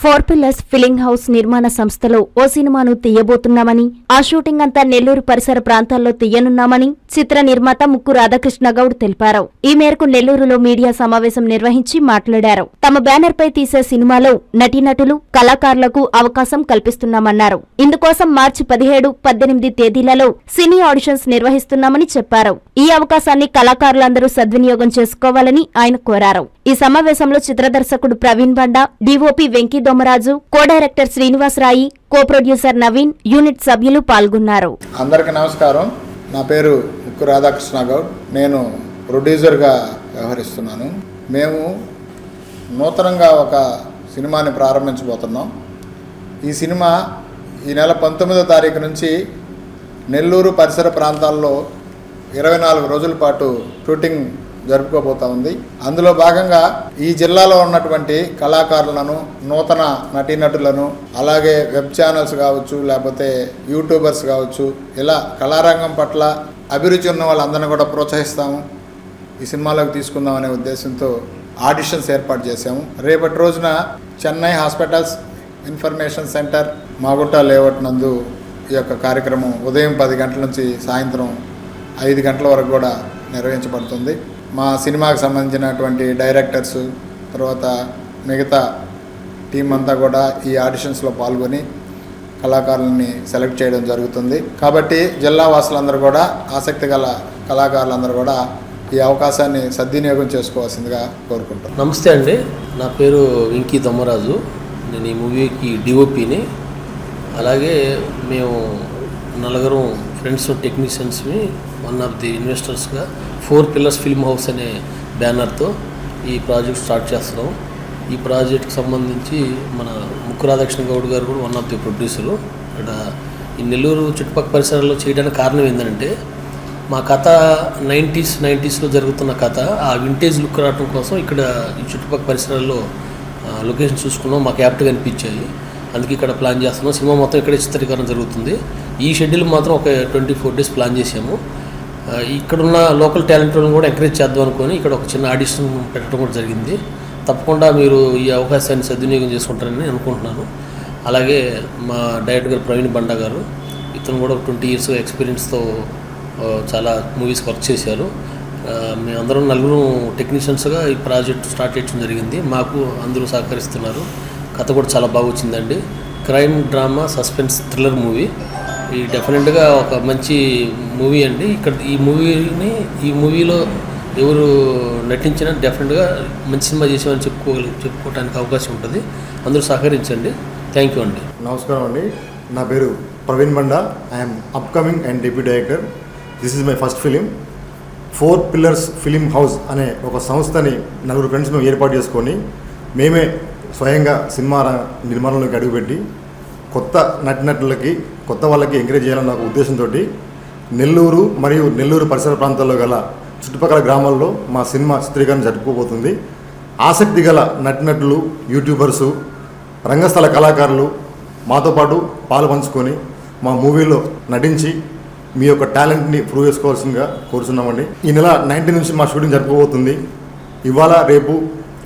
Four pillars filling house నిర్మాణ సంస్థలో ఓ సినిమాను తీయబోతున్నామని ఆ షూటింగ్ అంతా నెల్లూరు పరిసర ప్రాంతాల్లో తీయనున్నామని చిత్ర నిర్మాత ముక్కు రాధాకృష్ణ గౌడ్ తెలిపారు. ఈ మేరకు నెల్లూరులో మీడియా సమావేశం నిర్వహించి మాట్లాడారు. తమ బ్యానర్ పై తీసే సినిమాలో నటీనటులు కళాకారులకు అవకాశం కల్పిస్తున్నామన్నారు. ఇందుకోసం మార్చి పదిహేడు పద్దెనిమిది తేదీలలో సినీ ఆడిషన్స్ నిర్వహిస్తున్నామని చెప్పారు. ఈ అవకాశాన్ని కళాకారులందరూ సద్వినియోగం చేసుకోవాలని ఆయన కోరారు. ఈ సమావేశంలో చిత్ర దర్శకుడు Praveen Banda DOP Venky Domaraju co director Srinivasarai co producer Naveen unit సభ్యులు పాల్గొన్నారు. అందరికీ నమస్కారం. నా పేరు ముక్కు రాధాకృష్ణ గౌడ్. నేను ప్రొడ్యూసర్గా వ్యవహరిస్తున్నాను. మేము నూతనంగా ఒక సినిమాని ప్రారంభించబోతున్నాం. ఈ సినిమా ఈ నెల పంతొమ్మిదో తారీఖు నుంచి నెల్లూరు పరిసర ప్రాంతాల్లో ఇరవై నాలుగు రోజుల పాటు షూటింగ్ జరుపుకోబోతా ఉంది. అందులో భాగంగా ఈ జిల్లాలో ఉన్నటువంటి కళాకారులను నూతన నటీనటులను అలాగే వెబ్ ఛానల్స్ కావచ్చు లేకపోతే యూట్యూబర్స్ కావచ్చు ఇలా కళారంగం పట్ల అభిరుచి ఉన్న వాళ్ళందరినీ కూడా ప్రోత్సహిస్తాము. ఈ సినిమాలోకి తీసుకుందాం అనే ఉద్దేశంతో ఆడిషన్స్ ఏర్పాటు చేశాము. రేపటి రోజున Chennai hospitals information centre Magutta layout నందు ఈ యొక్క కార్యక్రమం ఉదయం పది గంటల నుంచి సాయంత్రం ఐదు గంటల వరకు కూడా నిర్వహించబడుతుంది. మా సినిమాకి సంబంధించినటువంటి డైరెక్టర్స్ తర్వాత మిగతా టీం అంతా కూడా ఈ ఆడిషన్స్లో పాల్గొని కళాకారులని సెలెక్ట్ చేయడం జరుగుతుంది. కాబట్టి జిల్లా వాసులందరూ కూడా ఆసక్తి గల కళాకారులందరూ కూడా ఈ అవకాశాన్ని సద్వినియోగం చేసుకోవాల్సిందిగా కోరుకుంటున్నాను నమస్తే అండి. నా పేరు వెంకీ దమ్మరాజు. నేను ఈ మూవీకి డిఓపిని అలాగే మేము నలుగురం ఫ్రెండ్స్ టెక్నీషియన్స్ని వన్ ఆఫ్ ది ఇన్వెస్టర్స్గా ఫోర్ పిల్లర్స్ ఫిల్మ్ హౌస్ అనే బ్యానర్తో ఈ ప్రాజెక్ట్ స్టార్ట్ చేస్తున్నాం. ఈ ప్రాజెక్ట్కి సంబంధించి మన ముక్కు రాధాకృష్ణ గౌడ్ గారు కూడా వన్ ఆఫ్ ది ప్రొడ్యూసరు ఇక్కడ ఈ నెల్లూరు చుట్టుపక్కల పరిసరాల్లో చేయడానికి కారణం ఏంటంటే మా కథ నైంటీస్ నైంటీస్లో జరుగుతున్న కథ ఆ వింటేజ్ లుక్ రావడం కోసం ఇక్కడ ఈ చుట్టుపక్కల పరిసరాల్లో లొకేషన్ చూసుకున్నాం. మాకు యాప్ట్గా అనిపించాయి. అందుకే ఇక్కడ ప్లాన్ చేస్తున్నాం. సినిమా మొత్తం ఇక్కడే చిత్రీకరణ జరుగుతుంది. ఈ షెడ్యూల్ మాత్రం ఒక ట్వంటీ ఫోర్ డేస్ ప్లాన్ చేసాము. ఇక్కడున్న లోకల్ టాలెంట్ వాళ్ళని కూడా ఎంకరేజ్ చేద్దాం అనుకొని ఇక్కడ ఒక చిన్న ఆడిషన్ పెట్టడం కూడా జరిగింది. తప్పకుండా మీరు ఈ అవకాశాన్ని సద్వినియోగం చేసుకుంటారని అనుకుంటున్నాను. అలాగే మా డైరెక్టర్ గారు ప్రవీణ్ బండా గారు ఇతను కూడా ట్వంటీ ఇయర్స్ ఎక్స్పీరియన్స్తో చాలా మూవీస్ వర్క్ చేశారు. మేము మేమందరం నలుగురు టెక్నీషియన్స్గా ఈ ప్రాజెక్ట్ స్టార్ట్ చేయడం జరిగింది. మాకు అందరూ సహకరిస్తున్నారు. కథ కూడా చాలా బాగా వచ్చిందండి. Crime drama suspense thriller movie. ఈ డెఫినెట్గా ఒక మంచి మూవీ అండి. ఇక్కడ ఈ మూవీని ఈ మూవీలో ఎవరు నటించినా డెఫినెట్గా మంచి సినిమా చేసామని చెప్పుకోగలి చెప్పుకోవడానికి అవకాశం ఉంటుంది. అందరూ సహకరించండి. థ్యాంక్ యూ అండి. నమస్కారం అండి. నా పేరు Praveen Banda I'm upcoming and deputy director this is my first film four pillars film house అనే ఒక సంస్థని నలుగురు ఫ్రెండ్స్ మేము ఏర్పాటు చేసుకొని మేమే స్వయంగా సినిమా నిర్మాణంలోకి అడుగుపెట్టి కొత్త నటినటులకి కొత్త వాళ్ళకి ఎంకరేజ్ చేయాలన్న ఒక ఉద్దేశంతో నెల్లూరు మరియు నెల్లూరు పరిసర ప్రాంతాల్లో గల చుట్టుపక్కల గ్రామాల్లో మా సినిమా చిత్రీకరణ జరుపుకోబోతుంది. ఆసక్తి గల నటినటులు యూట్యూబర్సు రంగస్థల కళాకారులు మాతో పాటు పాలు పంచుకొని మా మూవీలో నటించి మీ యొక్క టాలెంట్ని ప్రూవ్ చేసుకోవాల్సిందిగా కోరుతున్నామండి ఈ నెల నైన్టీన్ నుంచి మా షూటింగ్ జరుపుకోబోతుంది. ఇవాళ రేపు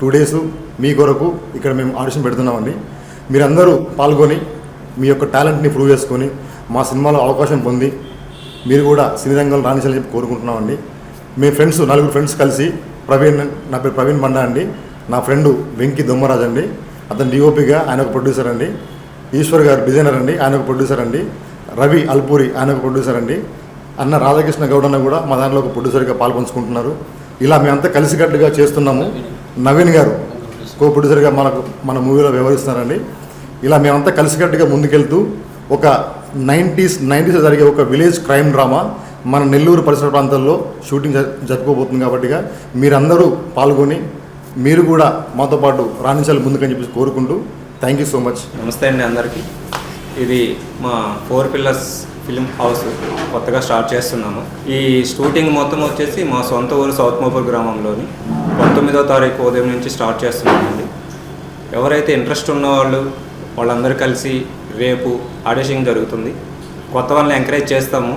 టూ డేస్ మీ కొరకు ఇక్కడ మేము ఆడిషన్ పెడుతున్నామండి. మీరందరూ పాల్గొని మీ యొక్క టాలెంట్ని ప్రూవ్ చేసుకొని మా సినిమాలో అవకాశం పొంది మీరు కూడా సినీ రంగంలో రాణించాలని చెప్పి కోరుకుంటున్నామండి. మీ ఫ్రెండ్స్ నలుగురు ఫ్రెండ్స్ కలిసి ప్రవీణ్ నా పేరు ప్రవీణ్ బండా అండి. నా ఫ్రెండ్ వెంకీ దొమ్మరాజ్ అండి. అతను డిఓపిగా ఆయన ఒక ప్రొడ్యూసర్ అండి. ఈశ్వర్ గారు డిజైనర్ అండి ఆయన ఒక ప్రొడ్యూసర్ అండి. రవి అల్పూరి ఆయన ఒక ప్రొడ్యూసర్ అండి. అన్న రాధాకృష్ణ గౌడ్ అన్న కూడా మా దాంట్లో ఒక ప్రొడ్యూసర్గా పాల్పంచుకుంటున్నారు. ఇలా మేమంతా కలిసికట్టుగా చేస్తున్నాము. నవీన్ గారు కో ప్రొడ్యూసర్గా మనకు మన మూవీలో వ్యవహరిస్తున్నారండి. ఇలా మేమంతా కలిసికట్టుగా ముందుకెళ్తూ ఒక నైంటీస్ నైంటీస్ జరిగే ఒక విలేజ్ క్రైమ్ డ్రామా మన నెల్లూరు పరిసర ప్రాంతాల్లో షూటింగ్ జ- జరుపుకోబోతుంది కాబట్టిగా మీరందరూ పాల్గొని మీరు కూడా మాతో పాటు రాణించాలి ముందుకని చెప్పి కోరుకుంటూ థ్యాంక్ యూ సో మచ్ నమస్తే అండి అందరికీ. ఇది మా ఫోర్ పిల్లర్స్ ఫిలిం హౌస్ కొత్తగా స్టార్ట్ చేస్తున్నాము. ఈ షూటింగ్ మొత్తం వచ్చేసి మా సొంత ఊరు సౌత్ మోపూర్ గ్రామంలోని పంతొమ్మిదో తారీఖు ఉదయం నుంచి స్టార్ట్ చేస్తున్నామండి. ఎవరైతే ఇంట్రెస్ట్ ఉన్నవాళ్ళు వాళ్ళందరూ కలిసి రేపు ఆడిషింగ్ జరుగుతుంది. కొత్త వాళ్ళని ఎంకరేజ్ చేస్తాము.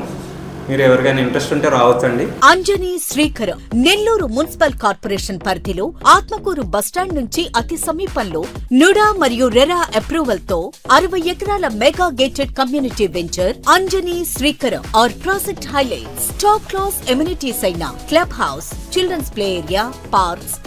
మీరు ఎవరికైనా ఇంట్రెస్ట్ ఉంటే రావచ్చండి. అంజనీ శ్రీకరం నెల్లూరు మున్సిపల్ కార్పొరేషన్ పరిధిలో ఆత్మకూరు బస్టాండ్ నుంచి అతి సమీపంలో నుడా మరియు రెరా అప్రూవల్తో అరవై ఎకరాల mega gated community venture Anjani Srikaram R project highlights. Top class amenities అయిన club house children's play area parks